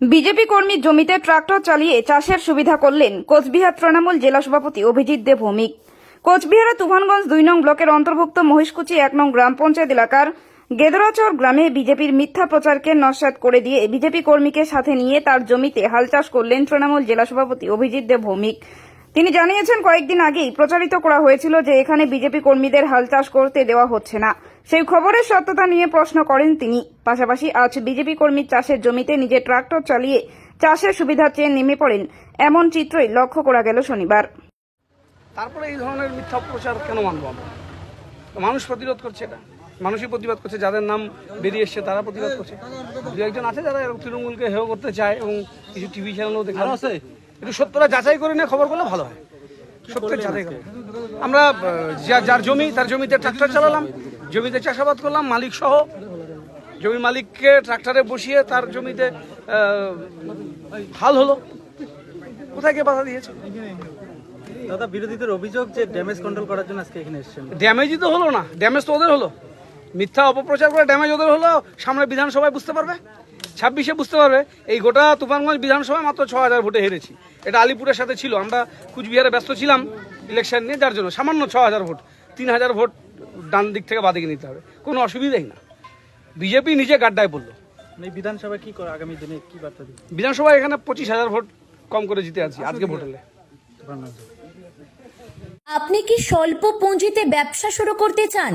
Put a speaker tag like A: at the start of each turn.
A: BJP কর্মীর জমিতে tractor চালিয়ে চাষের সুবিধা করলেন কোচবিহার তৃণমূল জেলা সভাপতি অভিজিৎ দে ভৌমিক। কোচবিহারে তুফানগঞ্জ দুই নং ব্লকের অন্তর্ভুক্ত মহিষকুচি এক নং গ্রাম পঞ্চায়েত এলাকার গেদরাচর গ্রামে বিজেপির মিথ্যা প্রচারকে নস্যাৎ করে দিয়ে বিজেপি কর্মীকে সাথে নিয়ে তার জমিতে হাল চাষ করলেন তৃণমূল জেলা সভাপতি অভিজিৎ দে ভৌমিক। তিনি জানিয়েছেন, কয়েকদিন আগেই প্রচারিত করা হয়েছিল যে এখানে বিজেপি কর্মীদের হাল চাষ করতে দেওয়া হচ্ছে না। সেই খবরের সত্যতা নিয়ে প্রশ্ন করেন তিনি। পাশাপাশি আজ বিজেপি কর্মীর চাষের জমিতে নিজে ট্রাক্টর চালিয়ে চাষের সুবিধা চেয়ে নেমে পড়েন। এমন চিত্রই লক্ষ্য করা গেল শনিবার।
B: তারপরে এই ধরনের মিথ্যা প্রচার কেন মানবো মানুষ প্রতিরোধ করছে এটা। মানুষই প্রতিবাদ করছে যাদের নাম বেরিয়ে এসছে তারা প্রতিবাদ করছে। দু একজন আছে যারা তৃণমূলকে হেয় করতে চায় এবং কিছু টিভি চ্যানেলও দেখা। আছে? একটু সত্যটা যাচাই করে নিয়ে খবর করলে ভালো হয়। সত্যের যাচাই করে। আমরা যা- যার জমি তার জমিতে ট্রাক্টর চালালাম জমিতে চাষাবাদ করলাম মালিক সহ। জমির মালিককে ট্রাক্টরে বসিয়ে তার জমিতে হাল হলো। কোথায় কে বাধা দিয়েছে?
C: দাদা বিরোধীদের অভিযোগ যে ড্যামেজ কন্ট্রোল করার জন্য আজকে এখানে এসেছেন।
B: ড্যামেজই তো হলো না। ড্যামেজ তো ওদের হলো। মিথ্যা অপপ্রচার করে ড্যামেজ ওদের হলো সামনে বিধানসভায় বুঝতে পারবে? ছাব্বিশে বুঝতে পারবে। এই গোটা তুফানগঞ্জ বিধানসভায় মাত্র ছ হাজার ভোটে হেরেছি। এটা আলিপুরের সাথে ছিল। আমরা কুচবিহারে ব্যস্ত ছিলাম ইলেকশন নিয়ে যার জন্য সামান্য ছ হাজার ভোট। তিন হাজার ভোট ডান দিক থেকে বাদিকে নিতে হবে। কোনো অসুবিধাই না। বিজেপি নিজে গাড্ডায় বলল।
C: এই বিধানসভা কি করে আগামী দিনে কি বার্তা দিবে?
B: বিধানসভায় এখানে পঁচিশ হাজার ভোট কম করে জিতে আছি আজকে ভোট। হলে
D: আপনি কি স্বল্প পুঁজিতে ব্যবসা শুরু করতে চান?